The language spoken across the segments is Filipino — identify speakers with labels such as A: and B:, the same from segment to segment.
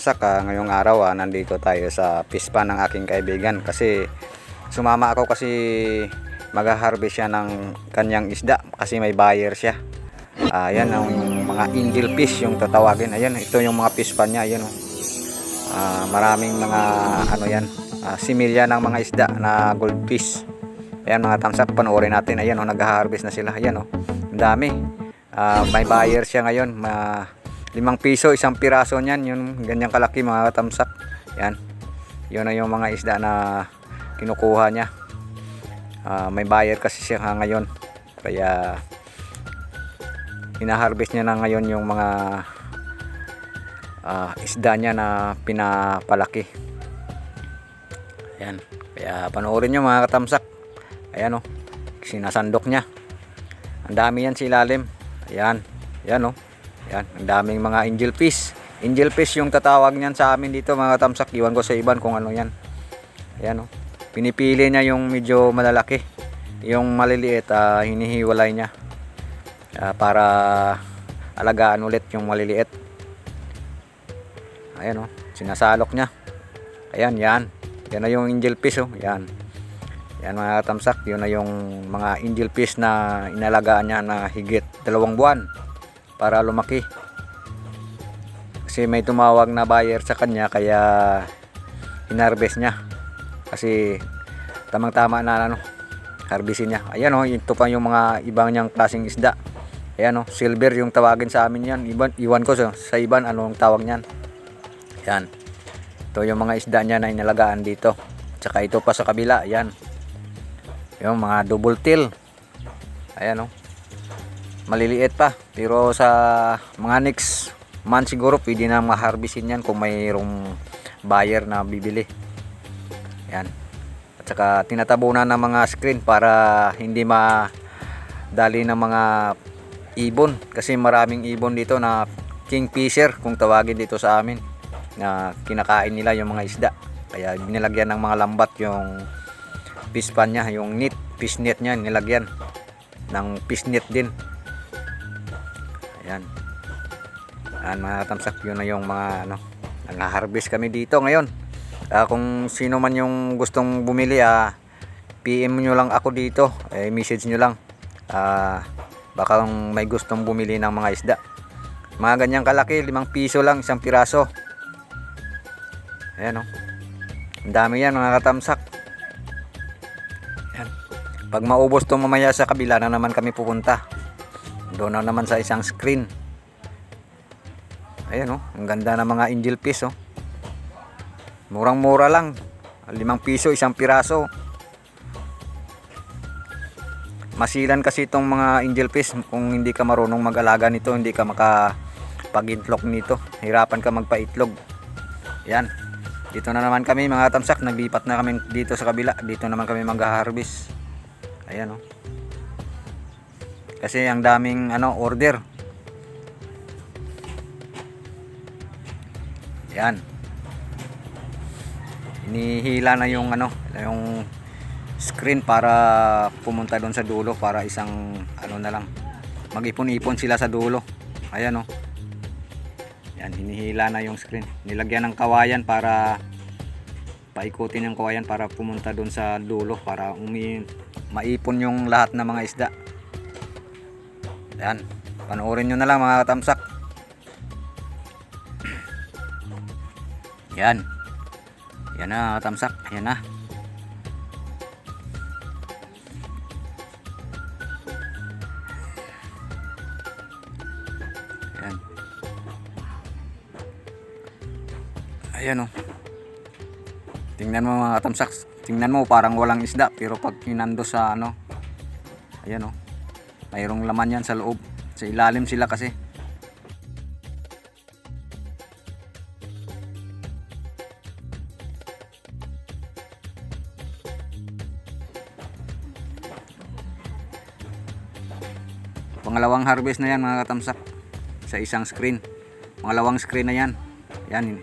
A: ah, ngayong araw ah, nandito tayo sa pispa ng aking kaibigan kasi sumama ako kasi mag-harvest siya ng kanyang isda kasi may buyer siya. Ah, yan ang mga angel fish yung tatawagin. Ayan, ito yung mga pispa niya. Ayan, oh. Ah, maraming mga ano yan, ah, similya ng mga isda na goldfish. Ayan mga tamsak, panoorin natin. Ayan, oh, nag-harvest na sila. Ayan, oh. Ang dami. Ah, may buyer siya ngayon. Ma limang piso, isang piraso niyan. Yung ganyang kalaki mga tamsak. Yan. Yun na yung mga isda na kinukuha niya. Ah, may buyer kasi siya ngayon. Kaya hinaharvest niya na ngayon yung mga ah, isda niya na pinapalaki. Ayan. Kaya panoorin nyo mga katamsak. Ayan o. Sinasandok niya. Ang dami yan sa ilalim. Ayan. Ayan o. Ayan. Ang daming mga angel fish. Angel fish yung tatawag niyan sa amin dito mga katamsak. Iwan ko sa iban kung ano yan. Ayan o. Pinipili niya yung medyo malalaki. Yung maliliit, ah, hinihiwalay niya. Ah, para alagaan ulit yung maliliit. Ayan o. Sinasalok niya. Ayan, yan. Yan na yung angel fish oh. Yan. Yan mga katamsak, yun na yung mga angel fish na inalagaan niya na higit dalawang buwan para lumaki. Kasi may tumawag na buyer sa kanya kaya hinarvest niya. Kasi tamang-tama na ano, harvestin niya. Ayan oh, ito pa yung mga ibang niyang klaseng isda. Ayan oh, silver yung tawagin sa amin yan. Iban, iwan ko sa, sa iban anong tawag niyan. Yan. Ito yung mga isda niya na inalagaan dito. Tsaka ito pa sa kabila, ayan. Yung mga double tail. Ayan oh. Maliliit pa. Pero sa mga next month siguro pwede na ma-harvestin yan kung mayroong buyer na bibili. Ayan. At saka tinatabunan ng mga screen para hindi ma dali ng mga ibon kasi maraming ibon dito na kingfisher kung tawagin dito sa amin na kinakain nila yung mga isda kaya nilagyan ng mga lambat yung fish pan niya yung net fish net niya nilagyan ng fish net din ayan ayan mga tamsak yun na yung mga ano nang-harvest kami dito ngayon Ah, kung sino man yung gustong bumili ah, PM nyo lang ako dito eh, message nyo lang ah, baka kung may gustong bumili ng mga isda mga ganyang kalaki limang piso lang isang piraso Ayan o. Ang dami yan mga katamsak. Ayan. Pag maubos to mamaya sa kabila na naman kami pupunta. Doon na naman sa isang screen. Ayan o. Ang ganda ng mga angel fish o. Murang mura lang. Limang piso, isang piraso. Masilan kasi itong mga angel fish. Kung hindi ka marunong mag-alaga nito, hindi ka makapag-itlog nito. Hirapan ka magpa-itlog. Yan. Dito na naman kami mga tamsak, naglipat na kami dito sa kabila. Dito naman kami mag-harvest. Ayan oh. Kasi ang daming ano order. Yan. Inihila na yung ano, yung screen para pumunta doon sa dulo para isang ano na lang. Mag-ipon-ipon sila sa dulo. Ayan oh. Yan, hinihila na yung screen. Nilagyan ng kawayan para paikutin yung kawayan para pumunta doon sa dulo para umi maipon yung lahat ng mga isda. Yan. Panoorin nyo na lang mga katamsak. Yan. Yan na katamsak. Yan na. Yan. Ayan o. Tingnan mo mga katamsak. Tingnan mo parang walang isda pero pag inando sa ano. Ayan o. Mayroong laman yan sa loob. Sa ilalim sila kasi. Pangalawang harvest na yan mga katamsak. Sa isang screen. Pangalawang screen na yan. Yan.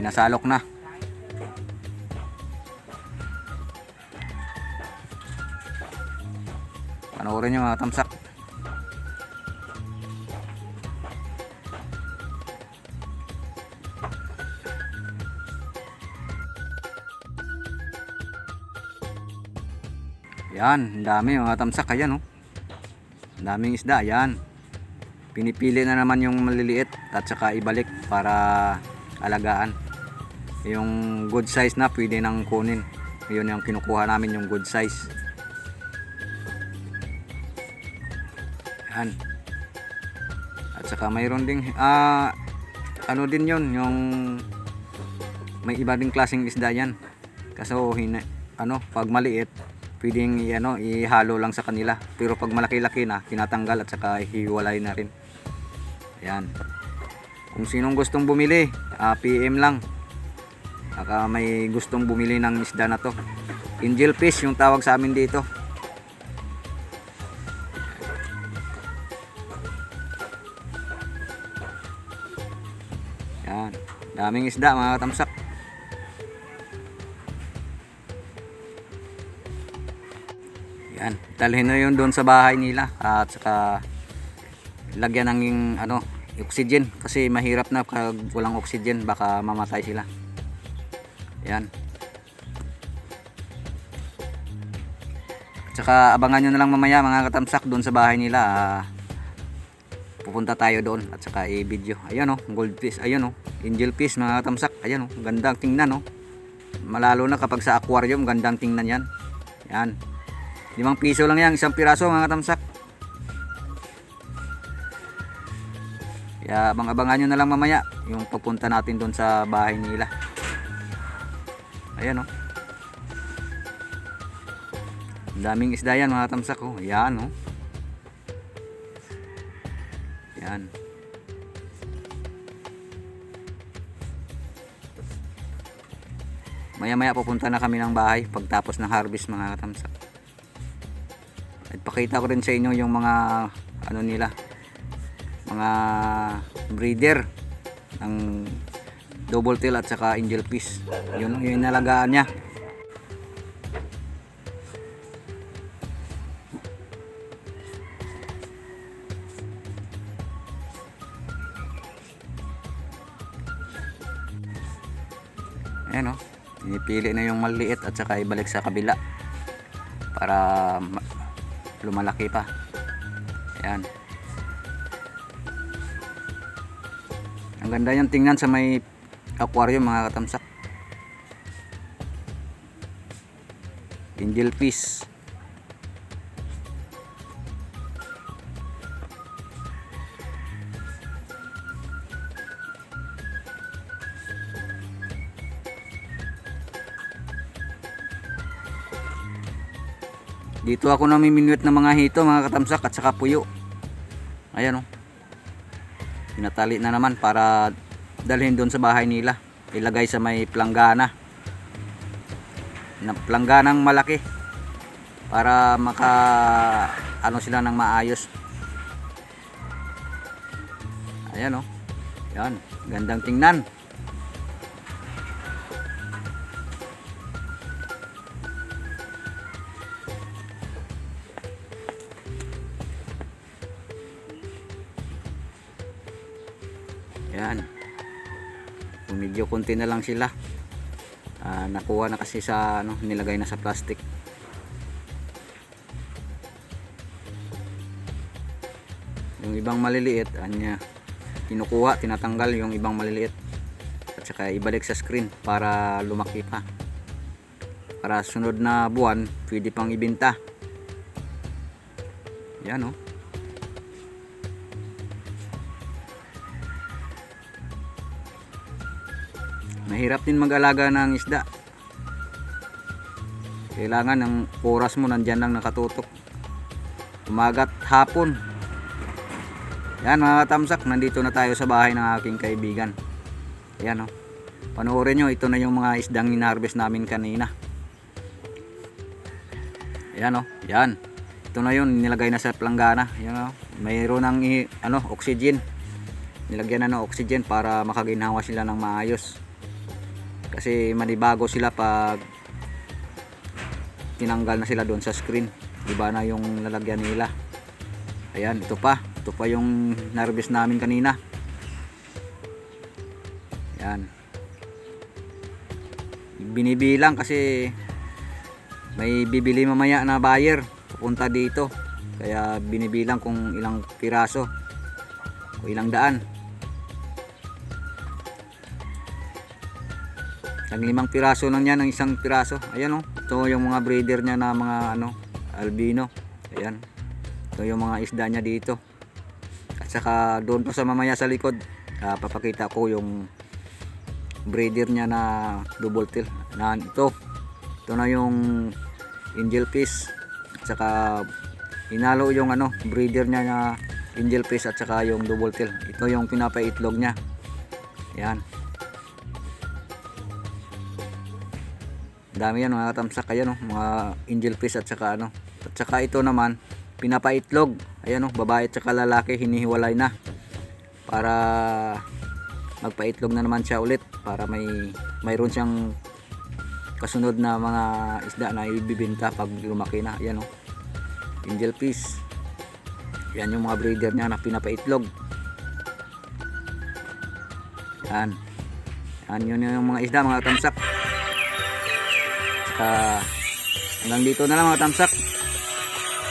A: Sinasalok na. panoorin nyo mga tamsak Yan, ang dami mga tamsak. Ayan, oh. Ang daming isda. Ayan. Pinipili na naman yung maliliit at saka ibalik para alagaan. Yung good size na pwede nang kunin. Yun yung kinukuha namin yung good size. Yan. At saka mayroon ding ah ano din yun yung may iba ding klaseng isda yan. Kaso hina, ano pag maliit pwedeng ano ihalo lang sa kanila. Pero pag malaki-laki na tinatanggal at saka hiwalay na rin. Yan. Kung sinong gustong bumili, ah, PM lang. Baka may gustong bumili ng isda na to. Angel fish yung tawag sa amin dito. Daming isda mga katamsak. Yan. Dalhin na yun doon sa bahay nila. At saka lagyan ng ano, oxygen. Kasi mahirap na pag walang oxygen. Baka mamatay sila. Yan. At saka abangan nyo na lang mamaya mga katamsak doon sa bahay nila. Ah, pupunta tayo doon at saka i-video. Ayan oh, goldfish. Ayan oh, angel fish mga katamsak. Ayan oh, gandang tingnan oh. Malalo na kapag sa aquarium, gandang tingnan yan. Yan. Limang piso lang yan, isang piraso mga katamsak. Kaya abang-abangan nyo na lang mamaya yung pagpunta natin doon sa bahay nila. Ayan oh. Ang daming isda yan mga katamsak oh. Ayan oh. Yan. Maya maya pupunta na kami ng bahay pagtapos ng harvest mga katamsak. At pakita ko rin sa inyo yung mga ano nila mga breeder ng double tail at saka angel fish. Yun yung inalagaan niya. Ayan o. Pinipili na yung maliit at saka ibalik sa kabila. Para ma- lumalaki pa. Ayan. Ang ganda yung tingnan sa may aquarium mga katamsak. Angel fish. Dito ako namiminuit ng mga hito, mga katamsak at saka puyo. Ayan oh. Pinatali na naman para dalhin doon sa bahay nila. Ilagay sa may planggana. Na plangganang malaki. Para maka ano sila ng maayos. Ayan oh. Yan, gandang tingnan. Konti na lang sila. Ah, nakuha na kasi sa ano, nilagay na sa plastic. Yung ibang maliliit, anya kinukuha, tinatanggal yung ibang maliliit. At saka ibalik sa screen para lumaki pa. Para sunod na buwan, pwede pang ibenta. Yan oh. Mahirap din mag-alaga ng isda. Kailangan ng oras mo nandyan lang nakatutok. Umagat hapon. Yan mga katamsak nandito na tayo sa bahay ng aking kaibigan. Yan o panoorin nyo ito na yung mga isdang ninarvest namin kanina. Yan o yan. Ito na yun nilagay na sa planggana. Yan o mayroon ng ano oxygen. Nilagyan na ng oxygen para makaginhawa sila ng maayos kasi manibago sila pag tinanggal na sila doon sa screen. Iba na yung lalagyan nila. Ayan ito pa. Ito pa yung nervous namin kanina. Yan binibilang kasi may bibili mamaya na buyer. Pupunta dito. Kaya binibilang kung ilang piraso o ilang daan Ang limang piraso lang yan, ang isang piraso. Ayan oh. Ito yung mga breeder niya na mga ano, albino. Ayan. Ito yung mga isda niya dito. At saka doon pa sa mamaya sa likod, ah, papakita ko yung breeder niya na double tail. Na ito. Ito na yung angel fish. At saka inalo yung ano, breeder niya na angel fish at saka yung double tail. Ito yung pinapaitlog niya. Yan. Dami yan mga katamsak ayan oh, mga angel fish at saka ano. At saka ito naman pinapaitlog. Ayan oh, babae at saka lalaki hinihiwalay na. Para magpaitlog na naman siya ulit para may mayroon siyang kasunod na mga isda na ibibenta pag lumaki na. Ayan oh. Angel fish. Yan yung mga breeder niya na pinapaitlog. Yan. Yan yun yung mga isda mga katamsak. Saka hanggang dito na lang mga tamsak.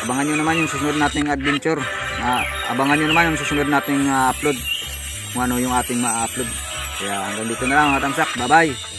A: Abangan nyo naman yung susunod nating adventure. Ah, abangan nyo naman yung susunod nating ah, upload. Kung ano yung ating ma-upload. Kaya hanggang dito na lang mga tamsak. Bye bye.